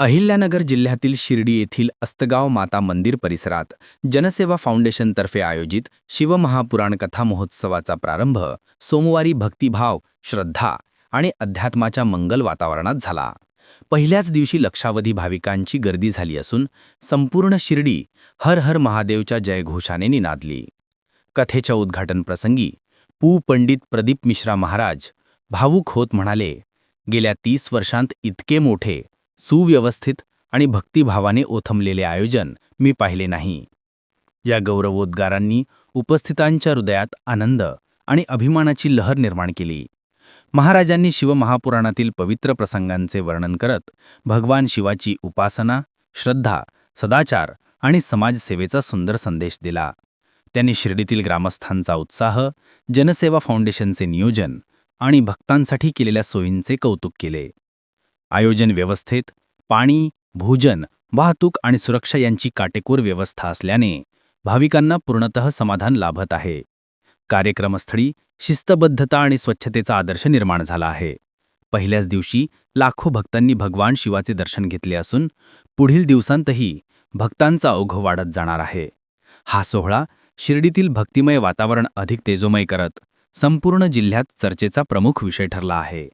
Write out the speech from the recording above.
अहिल्यानगर जिल्ह्यातील शिर्डी येथील अस्तगाव माता मंदिर परिसरात जनसेवा फाउंडेशनतर्फे आयोजित शिवमहापुराण कथा महोत्सवाचा प्रारंभ सोमवारी भक्तिभाव श्रद्धा आणि अध्यात्माच्या मंगल वातावरणात झाला. पहिल्याच दिवशी लक्षावधी भाविकांची गर्दी झाली असून संपूर्ण शिर्डी हर हर महादेवच्या जयघोषाने निनादली. कथेच्या उद्घाटनप्रसंगी पू. पंडित प्रदीप मिश्रा महाराज भावूक होत म्हणाले गेल्या तीस वर्षांत इतके मोठे सुव्यवस्थित आणि भक्तिभावाने ओथमलेले आयोजन मी पाहिले नाही. या गौरवोद्गारांनी उपस्थितांच्या हृदयात आनंद आणि अभिमानाची लहर निर्माण केली. महाराजांनी शिवमहापुराणातील पवित्र प्रसंगांचे वर्णन करत भगवान शिवाची उपासना श्रद्धा सदाचार आणि समाजसेवेचा सुंदर संदेश दिला. त्यांनी शिर्डीतील ग्रामस्थांचा उत्साह जनसेवा फाउंडेशनचे नियोजन आणि भक्तांसाठी केलेल्या सोयींचे कौतुक केले. आयोजन व्यवस्थेत पाणी भोजन वाहतूक आणि सुरक्षा यांची काटेकोर व्यवस्था असल्याने भाविकांना पूर्णतः समाधान लाभत आहे. कार्यक्रमस्थळी शिस्तबद्धता आणि स्वच्छतेचा आदर्श निर्माण झाला आहे. पहिल्याच दिवशी लाखो भक्तांनी भगवान शिवाचे दर्शन घेतले असून पुढील दिवसांतही भक्तांचा ओघ वाढत जाणार आहे. हा सोहळा शिर्डीतील भक्तिमय वातावरण अधिक तेजोमय करत संपूर्ण जिल्ह्यात चर्चेचा प्रमुख विषय ठरला आहे.